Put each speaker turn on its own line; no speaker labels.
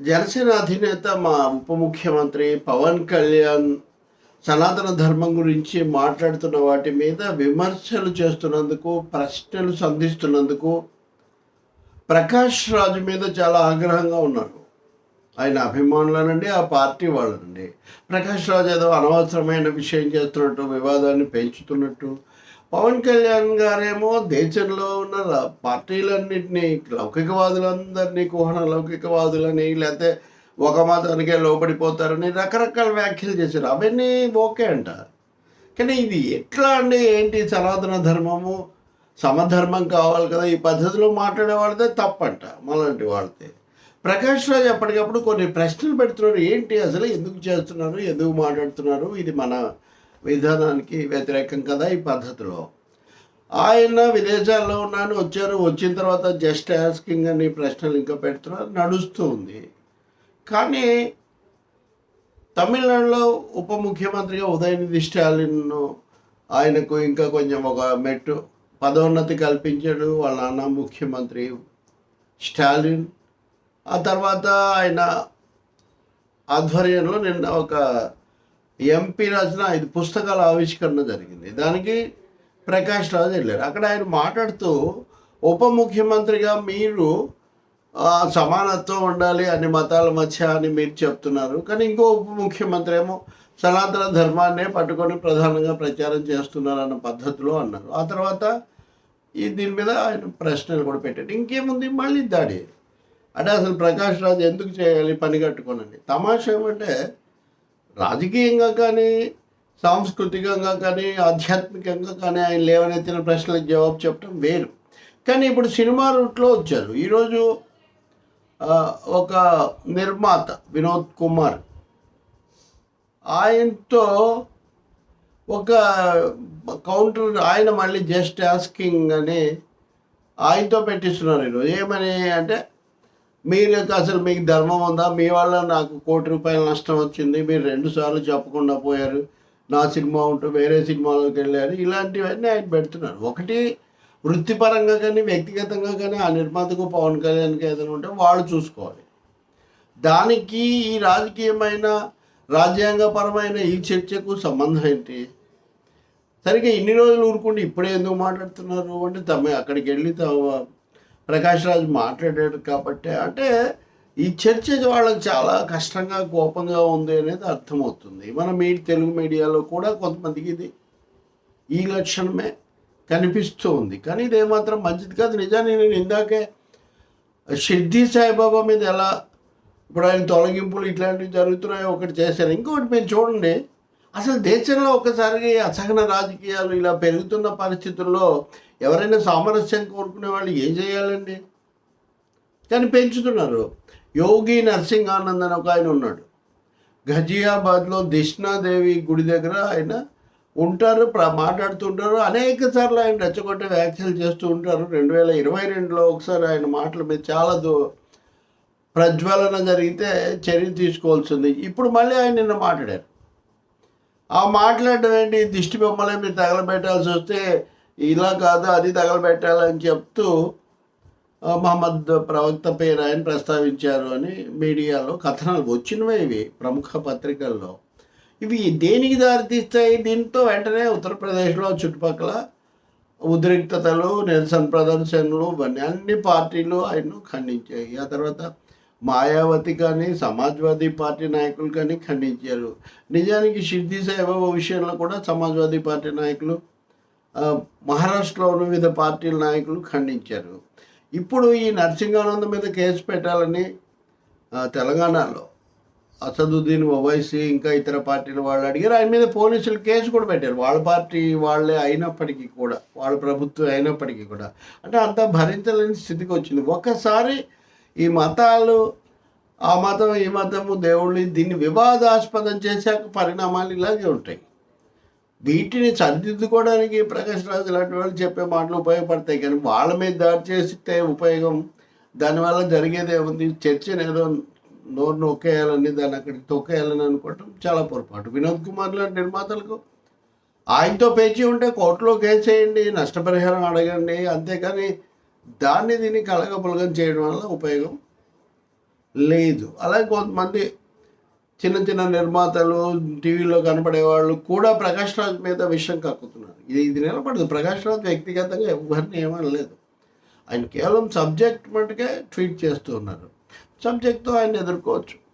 జనసేన అధినేత మా ఉప ముఖ్యమంత్రి పవన్ కళ్యాణ్ సనాతన ధర్మం గురించి మాట్లాడుతున్న వాటి మీద విమర్శలు చేస్తున్నందుకు ప్రశ్నలు సంధిస్తున్నందుకు ప్రకాష్ రాజు మీద చాలా ఆగ్రహంగా ఉన్నారు. ఆయన అభిమానులనండి ఆ పార్టీ వాళ్ళనండి. ప్రకాష్ రాజు ఏదో అనవసరమైన విషయం చేస్తున్నట్టు వివాదాన్ని పెంచుతున్నట్టు పవన్ కళ్యాణ్ గారేమో దేశంలో ఉన్న పార్టీలన్నింటినీ లౌకికవాదులందరినీ కుహన లౌకికవాదులని లేకపోతే ఒక మతానికే లోపడిపోతారని రకరకాల వ్యాఖ్యలు చేశారు. అవన్నీ ఓకే అంట కానీ ఇది ఎట్లా అండి? ఏంటి సనాతన ధర్మము? సమధర్మం కావాలి కదా. ఈ పద్ధతిలో మాట్లాడే వాళ్ళదే తప్పంట. మలాంటి వాడితే ప్రకాష్ రాజ్ ఎప్పటికప్పుడు కొన్ని ప్రశ్నలు పెడుతున్నారు. ఏంటి అసలు ఎందుకు చేస్తున్నారు? ఎందుకు మాట్లాడుతున్నారు? ఇది మన విధానానికి వ్యతిరేకం కదా ఈ పద్ధతిలో. ఆయన విదేశాల్లో ఉన్నాను వచ్చారు వచ్చిన తర్వాత జస్ట్ యాస్కింగ్ అని ప్రశ్నలు ఇంకా పెడుతున్నారు నడుస్తూ ఉంది. కానీ తమిళనాడులో ఉప ముఖ్యమంత్రిగా ఉదయనిధి స్టాలిన్ ఆయనకు ఇంకా కొంచెం ఒక మెట్టు పదోన్నతి కల్పించాడు వాళ్ళ నాన్న ముఖ్యమంత్రి స్టాలిన్. ఆ తర్వాత ఆయన ఆధ్వర్యంలో నిన్న ఒక ఎంపీ రాసిన ఐదు పుస్తకాల ఆవిష్కరణ జరిగింది. దానికి ప్రకాష్ రాజు వెళ్ళారు. అక్కడ ఆయన మాట్లాడుతూ ఉప ముఖ్యమంత్రిగా మీరు సమానత్వం ఉండాలి అన్ని మతాల మధ్య అని మీరు చెప్తున్నారు. కానీ ఇంకో ఉప ముఖ్యమంత్రి ఏమో సనాతన ధర్మాన్నే పట్టుకొని ప్రధానంగా ప్రచారం చేస్తున్నారు అన్న పద్ధతిలో అన్నారు. ఆ తర్వాత ఈ దీని మీద ఆయన ప్రశ్నలు కూడా పెట్టాడు ఇంకేముంది? మళ్ళీ దాడి. అంటే అసలు ప్రకాష్ రాజు ఎందుకు చేయాలి? పని కట్టుకోనండి తమాషా ఏమంటే రాజకీయంగా కానీ సాంస్కృతికంగా కానీ ఆధ్యాత్మికంగా కానీ ఆయన లేవనెత్తిన ప్రశ్నలకు జవాబు చెప్పడం వేరు. కానీ ఇప్పుడు సినిమా రూట్లో వచ్చారు. ఈరోజు ఒక నిర్మాత వినోద్ కుమార్ ఆయనతో ఒక కౌంటర్ ఆయన మళ్ళీ జస్ట్ ఆస్కింగ్ అని ఆయనతో పెట్టిస్తున్నారు ఈరోజు. ఏమని అంటే మీరు అసలు మీకు ధర్మం ఉందా? మీ వల్ల నాకు కోటి రూపాయల నష్టం వచ్చింది. మీరు రెండు సార్లు చెప్పకుండా పోయారు. నా సినిమా ఉంటూ వేరే సినిమాలోకి వెళ్ళారు. ఇలాంటివన్నీ ఆయన పెడుతున్నారు. ఒకటి వృత్తిపరంగా కానీ వ్యక్తిగతంగా కానీ ఆ నిర్మాతకు పవన్ కళ్యాణ్కి ఏదైనా ఉంటే వాళ్ళు చూసుకోవాలి. దానికి ఈ రాజకీయమైన రాజ్యాంగపరమైన ఈ చర్చకు సంబంధం ఏంటి? సరిగ్గా ఇన్ని రోజులు ఊరుకుంటే ఇప్పుడే ఎందుకు మాట్లాడుతున్నారు? అంటే తమ అక్కడికి వెళ్ళి తమ ప్రకాష్ రాజ్ మాట్లాడాడు కాబట్టి అంటే ఈ చర్చ వాళ్ళకి చాలా కష్టంగా కోపంగా ఉంది అనేది అర్థమవుతుంది. మన మీ తెలుగు మీడియాలో కూడా కొంతమందికి ఇది ఈ లక్షణమే కనిపిస్తూ ఉంది. కానీ ఇది ఏమాత్రం మంచిది కాదు. నిజాన్ని నేను ఇందాకే షిర్దీ సాయిబాబా మీద ఎలా ఇప్పుడు ఆయన తొలగింపులు ఇట్లాంటివి జరుగుతున్నాయో ఒకటి చేశారు ఇంకొకటి మీరు చూడండి. అసలు దేశంలో ఒకసారి అసహన రాజకీయాలు ఇలా పెరుగుతున్న పరిస్థితుల్లో ఎవరైనా సామరస్యం కోరుకునే వాళ్ళు ఏం చేయాలండి? కానీ పెంచుతున్నారు. యోగి నరసింహానంద్ అని ఒక ఆయన ఉన్నాడు. ఘజియాబాద్లో దిష్ణాదేవి గుడి దగ్గర ఆయన ఉంటారు మాట్లాడుతుంటారు. అనేక సార్లు ఆయన రెచ్చగొట్టే వ్యాఖ్యలు చేస్తూ ఉంటారు. రెండు వేల ఇరవై రెండులో ఒకసారి ఆయన మాటల మీద చాలా దో ప్రజ్వలన జరిగితే చర్య తీసుకోవాల్సింది. ఇప్పుడు మళ్ళీ ఆయన నిన్న మాట్లాడారు. ఆ మాట్లాడడం ఏంటి? దిష్టి బొమ్మలే మీరు తగలబెట్టాల్సి వస్తే ఇలా కాదు అది తగలబెట్టాలని చెప్తూ మహమ్మద్ ప్రవక్త పేరు ఆయన ప్రస్తావించారు అని మీడియాలో కథనాలు వచ్చినవే ఇవి ప్రముఖ పత్రికల్లో. ఇవి దేనికి దారితీస్తాయి? దీంతో వెంటనే ఉత్తరప్రదేశ్లో చుట్టుపక్కల ఉద్రిక్తతలు నిరసన ప్రదర్శనలు ఇవన్నీ అన్ని పార్టీలు ఆయన్ను ఖండించాయి. ఆ తర్వాత మాయావతి కానీ సమాజ్వాదీ పార్టీ నాయకులు కానీ ఖండించారు. నిజానికి షిర్దీ సాయిబాబా విషయంలో కూడా సమాజ్వాదీ పార్టీ నాయకులు మహారాష్ట్రలో వివిధ పార్టీల నాయకులు ఖండించారు. ఇప్పుడు ఈ నరసింహానంద్ మీద కేసు పెట్టాలని తెలంగాణలో అసదుద్దీన్ ఓవైసీ ఇంకా ఇతర పార్టీల వాళ్ళు అడిగారు. ఆయన మీద పోలీసులు కేసు కూడా పెట్టారు. వాళ్ళ పార్టీ వాళ్ళే అయినప్పటికీ కూడా వాళ్ళ ప్రభుత్వం అయినప్పటికీ కూడా. అంటే అంతా భరించలేని స్థితికి వచ్చింది. ఒక్కసారి ఈ మతాలు ఆ మతం ఈ మతము దేవుళ్ళు దీన్ని వివాదాస్పదం చేశాక పరిణామాలు ఇలాగే ఉంటాయి. వీటిని సరిదిద్దుకోవడానికి ప్రకాష్ రాజు లాంటి వాళ్ళు చెప్పే మాటలు ఉపయోగపడతాయి. కానీ వాళ్ళ మీద దాడి చేస్తే ఉపయోగం దానివల్ల జరిగేది ఏముంది? చర్చను ఏదో నోరు నొక్కేయాలని దాన్ని అక్కడికి తొక్కేయాలని అనుకోవటం చాలా పొరపాటు. వినోద్ కుమార్ లాంటి నిర్మాతలకు ఆయనతో పేచి ఉంటే కోర్టులో కేసు చేయండి నష్టపరిహారం అడగండి అంతేకాని దాన్ని దీన్ని కలగపులగం చేయడం వల్ల ఉపయోగం లేదు. అలాగే కొంతమంది చిన్న చిన్న నిర్మాతలు టీవీలో కనపడే వాళ్ళు కూడా ప్రకాష్ రాజ్ మీద విషయం కక్కుతున్నారు. ఇది ఇది నిలబడదు. ప్రకాష్ రాజ్ వ్యక్తిగతంగా ఎవరిని ఏమనలేదు. ఆయన కేవలం సబ్జెక్ట్ మటుకే ట్వీట్ చేస్తూ ఉన్నారు. సబ్జెక్ట్తో ఆయన ఎదుర్కోవచ్చు.